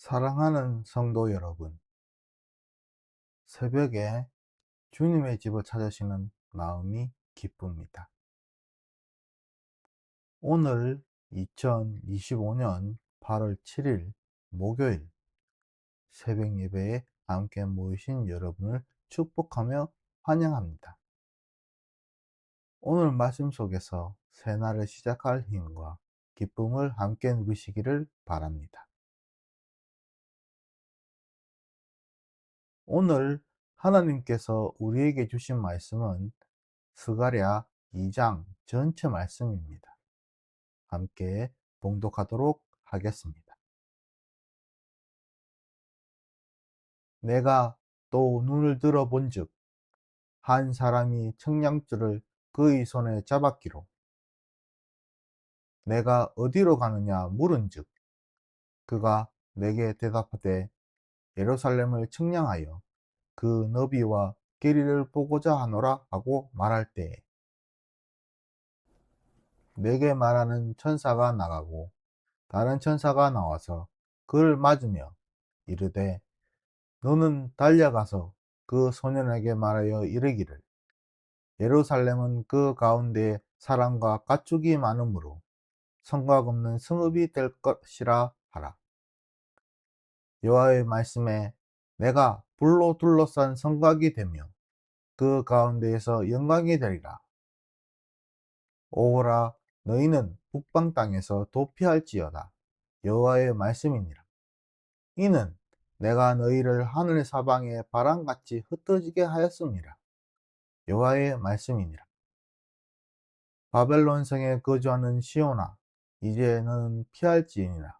사랑하는 성도 여러분, 새벽에 주님의 집을 찾으시는 마음이 기쁩니다. 오늘 2025년 8월 7일 목요일 새벽 예배에 함께 모이신 여러분을 축복하며 환영합니다. 오늘 말씀 속에서 새날을 시작할 힘과 기쁨을 함께 누리시기를 바랍니다. 오늘 하나님께서 우리에게 주신 말씀은 스가랴 2장 전체 말씀입니다. 함께 봉독하도록 하겠습니다. 내가 또 눈을 들어 본즉 한 사람이 청량줄을 그의 손에 잡았기로 내가 어디로 가느냐 물은즉 그가 내게 대답하되 예루살렘을 청량하여 그 너비와 길이를 보고자 하노라 하고 말할 때에 내게 말하는 천사가 나가고 다른 천사가 나와서 그를 맞으며 이르되 너는 달려가서 그 소년에게 말하여 이르기를 예루살렘은 그 가운데에 사람과 가축이 많으므로 성곽 없는 성읍이 될 것이라. 여호와의 말씀에 내가 불로 둘러싼 성곽이 되며 그 가운데에서 영광이 되리라. 오호라 너희는 북방 땅에서 도피할지어다. 여호와의 말씀이니라. 이는 내가 너희를 하늘 사방에 바람같이 흩어지게 하였습니다. 여호와의 말씀이니라. 바벨론 성에 거주하는 시온아, 이제 너는 피할지니라.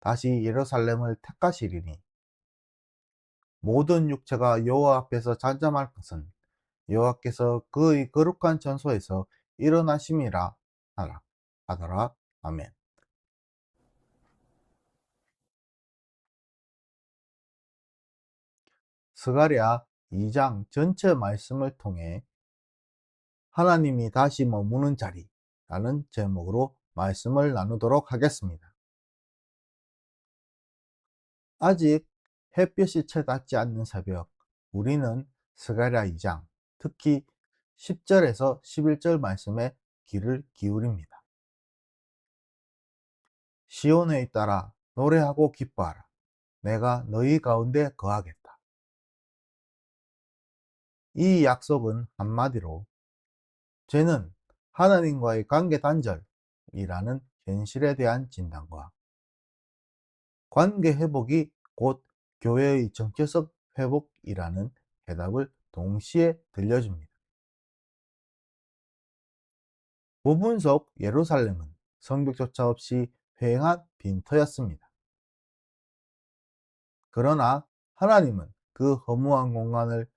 다시 예루살렘을 택하시리니 모든 육체가 여호와 앞에서 잠잠할 것은 여호와께서 그의 거룩한 전소에서 일어나심이라 하라 하더라 아멘. 스가랴 2장 전체 말씀을 통해 하나님이 다시 머무는 자리라는 제목으로 말씀을 나누도록 하겠습니다. 아직 햇볕이 채 닿지 않는 새벽, 우리는 스가랴 2장, 특히 10절에서 11절 말씀에 귀를 기울입니다. 시온에 잇따라 노래하고 기뻐하라. 내가 너희 가운데 거하겠다. 이 약속은 한마디로 죄는 하나님과의 관계 단절이라는 현실에 대한 진단과 관계 회복이 곧 교회의 정체성 회복이라는 해답을 동시에 들려줍니다. 부분 속 예루살렘은 성벽조차 없이 휑한 빈터였습니다. 그러나 하나님은 그 허무한 공간을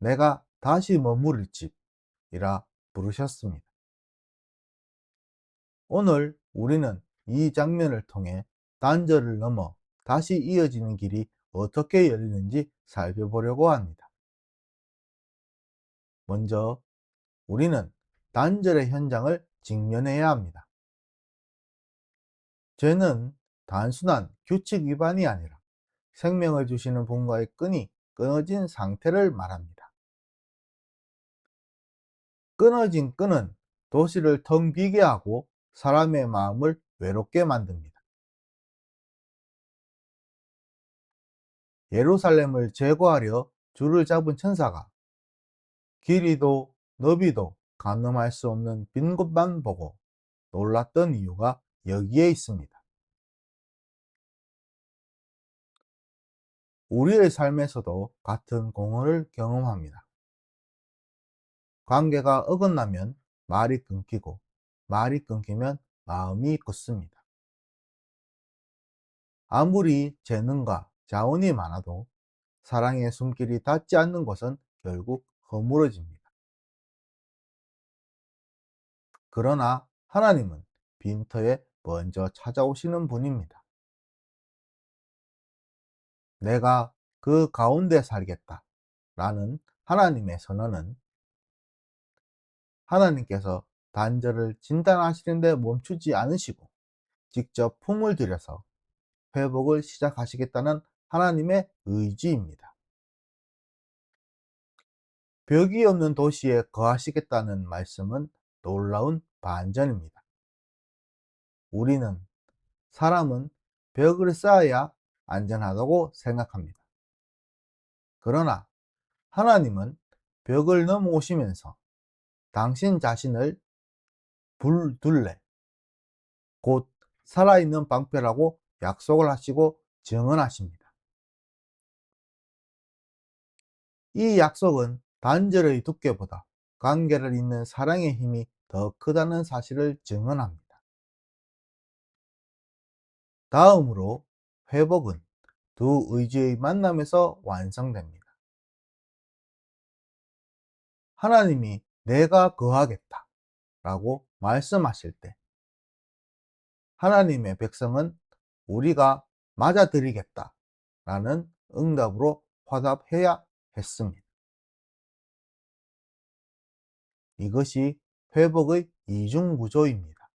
내가 다시 머무를 집이라 부르셨습니다. 오늘 우리는 이 장면을 통해 단절을 넘어 다시 이어지는 길이 어떻게 열리는지 살펴보려고 합니다. 먼저 우리는 단절의 현장을 직면해야 합니다. 죄는 단순한 규칙 위반이 아니라 생명을 주시는 분과의 끈이 끊어진 상태를 말합니다. 끊어진 끈은 도시를 텅 비게 하고 사람의 마음을 외롭게 만듭니다. 예루살렘을 제거하려 줄을 잡은 천사가 길이도 너비도 가늠할 수 없는 빈 곳만 보고 놀랐던 이유가 여기에 있습니다. 우리의 삶에서도 같은 공허를 경험합니다. 관계가 어긋나면 말이 끊기고 말이 끊기면 마음이 굳습니다. 아무리 재능과 자원이 많아도 사랑의 숨길이 닿지 않는 곳은 결국 허물어집니다. 그러나 하나님은 빈터에 먼저 찾아오시는 분입니다. 내가 그 가운데 살겠다. 라는 하나님의 선언은 하나님께서 단절을 진단하시는데 멈추지 않으시고 직접 품을 들여서 회복을 시작하시겠다는 하나님의 의지입니다. 벽이 없는 도시에 거하시겠다는 말씀은 놀라운 반전입니다. 우리는 사람은 벽을 쌓아야 안전하다고 생각합니다. 그러나 하나님은 벽을 넘어오시면서 당신 자신을 불둘레, 곧 살아있는 방패라고 약속을 하시고 증언하십니다. 이 약속은 단절의 두께보다 관계를 잇는 사랑의 힘이 더 크다는 사실을 증언합니다. 다음으로 회복은 두 의지의 만남에서 완성됩니다. 하나님이 내가 거하겠다 라고 말씀하실 때 하나님의 백성은 우리가 맞아들이겠다 라는 응답으로 화답해야 했습니다. 이것이 회복의 이중구조입니다.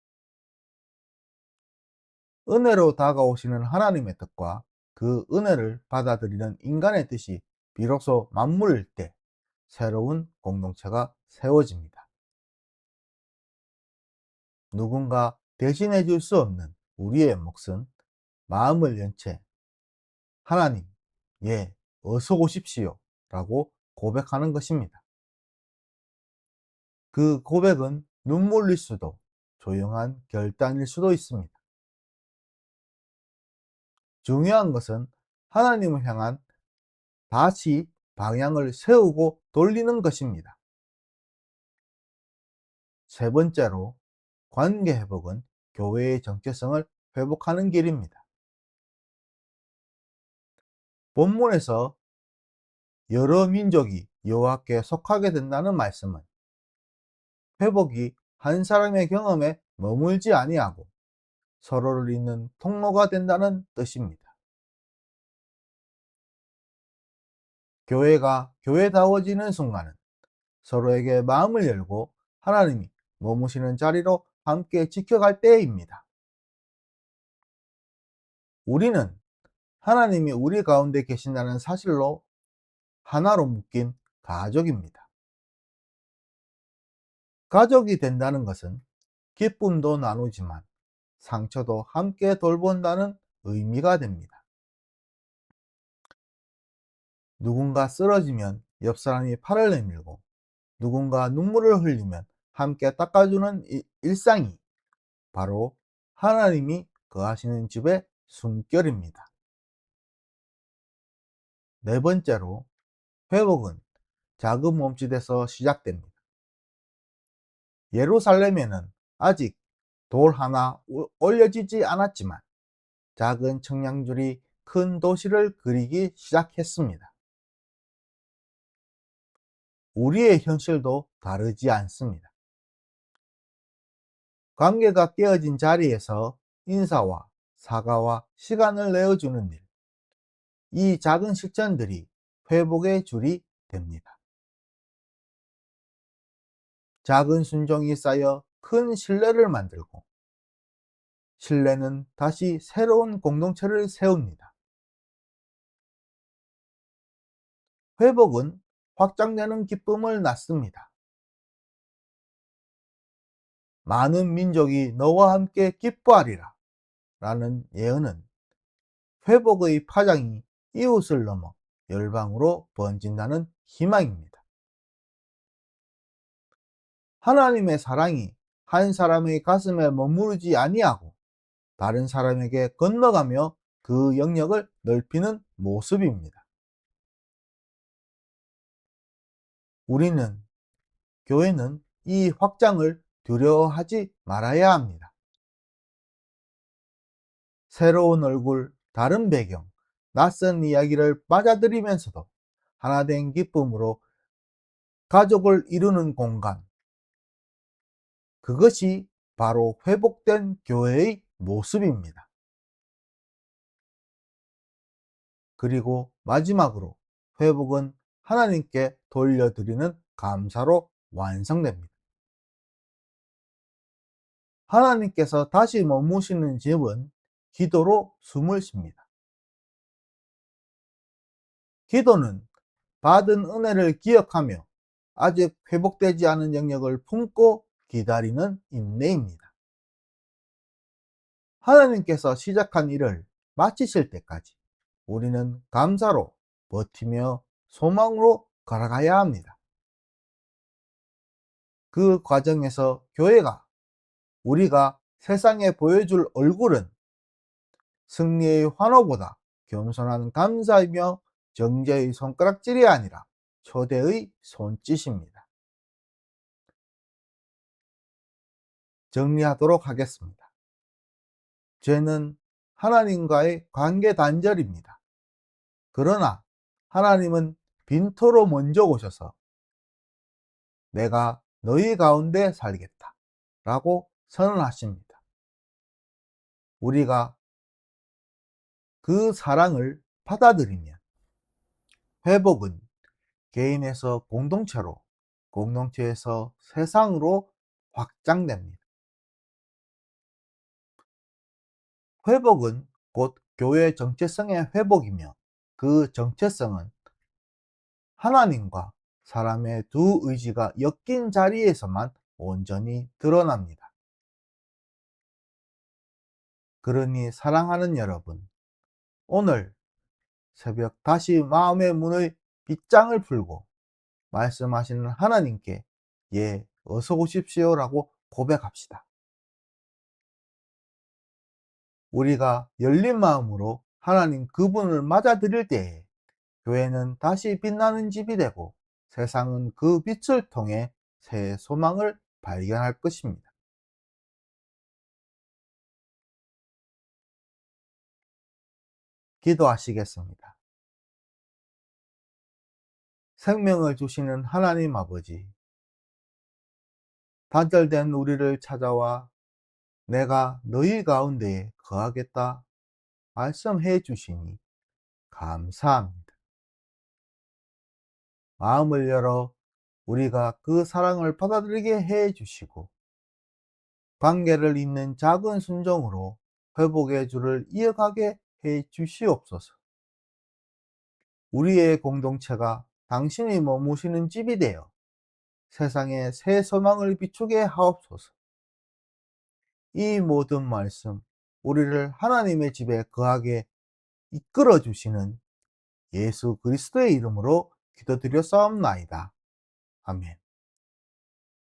은혜로 다가오시는 하나님의 뜻과 그 은혜를 받아들이는 인간의 뜻이 비로소 맞물릴 때 새로운 공동체가 세워집니다. 누군가 대신해 줄 수 없는 우리의 몫은 마음을 연채 하나님, 예, 어서 오십시오 라고 고백하는 것입니다. 그 고백은 눈물일 수도 조용한 결단일 수도 있습니다. 중요한 것은 하나님을 향한 다시 방향을 세우고 돌리는 것입니다. 세 번째로 관계 회복은 교회의 정체성을 회복하는 길입니다. 본문에서 여러 민족이 여호와께 속하게 된다는 말씀은 회복이 한 사람의 경험에 머물지 아니하고 서로를 잇는 통로가 된다는 뜻입니다. 교회가 교회다워지는 순간은 서로에게 마음을 열고 하나님이 머무시는 자리로 함께 지켜갈 때입니다. 우리는 하나님이 우리 가운데 계신다는 사실로 하나로 묶인 가족입니다. 가족이 된다는 것은 기쁨도 나누지만 상처도 함께 돌본다는 의미가 됩니다. 누군가 쓰러지면 옆 사람이 팔을 내밀고 누군가 눈물을 흘리면 함께 닦아주는 일상이 바로 하나님이 거하시는 집의 숨결입니다. 네 번째로 회복은 작은 몸짓에서 시작됩니다. 예루살렘에는 아직 돌 하나 올려지지 않았지만 작은 청량줄이 큰 도시를 그리기 시작했습니다. 우리의 현실도 다르지 않습니다. 관계가 깨어진 자리에서 인사와 사과와 시간을 내어주는 일. 이 작은 실천들이 회복의 줄이 됩니다. 작은 순종이 쌓여 큰 신뢰를 만들고 신뢰는 다시 새로운 공동체를 세웁니다. 회복은 확장되는 기쁨을 낳습니다. 많은 민족이 너와 함께 기뻐하리라 라는 예언은 회복의 파장이 이웃을 넘어 열방으로 번진다는 희망입니다. 하나님의 사랑이 한 사람의 가슴에 머무르지 아니하고 다른 사람에게 건너가며 그 영역을 넓히는 모습입니다. 우리는 교회는 이 확장을 두려워하지 말아야 합니다. 새로운 얼굴, 다른 배경, 낯선 이야기를 맞아들이면서도 하나된 기쁨으로 가족을 이루는 공간. 그것이 바로 회복된 교회의 모습입니다. 그리고 마지막으로 회복은 하나님께 돌려드리는 감사로 완성됩니다. 하나님께서 다시 머무시는 집은 기도로 숨을 쉽니다. 기도는 받은 은혜를 기억하며 아직 회복되지 않은 영역을 품고 기다리는 인내입니다. 하나님께서 시작한 일을 마치실 때까지 우리는 감사로 버티며 소망으로 걸어가야 합니다. 그 과정에서 교회가 우리가 세상에 보여줄 얼굴은 승리의 환호보다 겸손한 감사이며 정제의 손가락질이 아니라 초대의 손짓입니다. 정리하도록 하겠습니다. 죄는 하나님과의 관계 단절입니다. 그러나 하나님은 빈토로 먼저 오셔서 내가 너희 가운데 살겠다 라고 선언하십니다. 우리가 그 사랑을 받아들이면 회복은 개인에서 공동체로, 공동체에서 세상으로 확장됩니다. 회복은 곧 교회 정체성의 회복이며 그 정체성은 하나님과 사람의 두 의지가 엮인 자리에서만 온전히 드러납니다. 그러니 사랑하는 여러분, 오늘 새벽 다시 마음의 문의 빗장을 풀고 말씀하시는 하나님께 예, 어서 오십시오 라고 고백합시다. 우리가 열린 마음으로 하나님 그분을 맞아들일 때에 교회는 다시 빛나는 집이 되고 세상은 그 빛을 통해 새 소망을 발견할 것입니다. 기도하시겠습니다. 생명을 주시는 하나님 아버지, 단절된 우리를 찾아와 내가 너희 가운데에 거하겠다 말씀해 주시니 감사합니다. 마음을 열어 우리가 그 사랑을 받아들이게 해 주시고 관계를 잇는 작은 순종으로 회복의 줄을 이어가게 해 주시옵소서. 우리의 공동체가 당신이 머무시는 집이 되어 세상에 새 소망을 비추게 하옵소서. 이 모든 말씀, 우리를 하나님의 집에 거하게 이끌어 주시는 예수 그리스도의 이름으로 기도드려 싸움나이다. 아멘.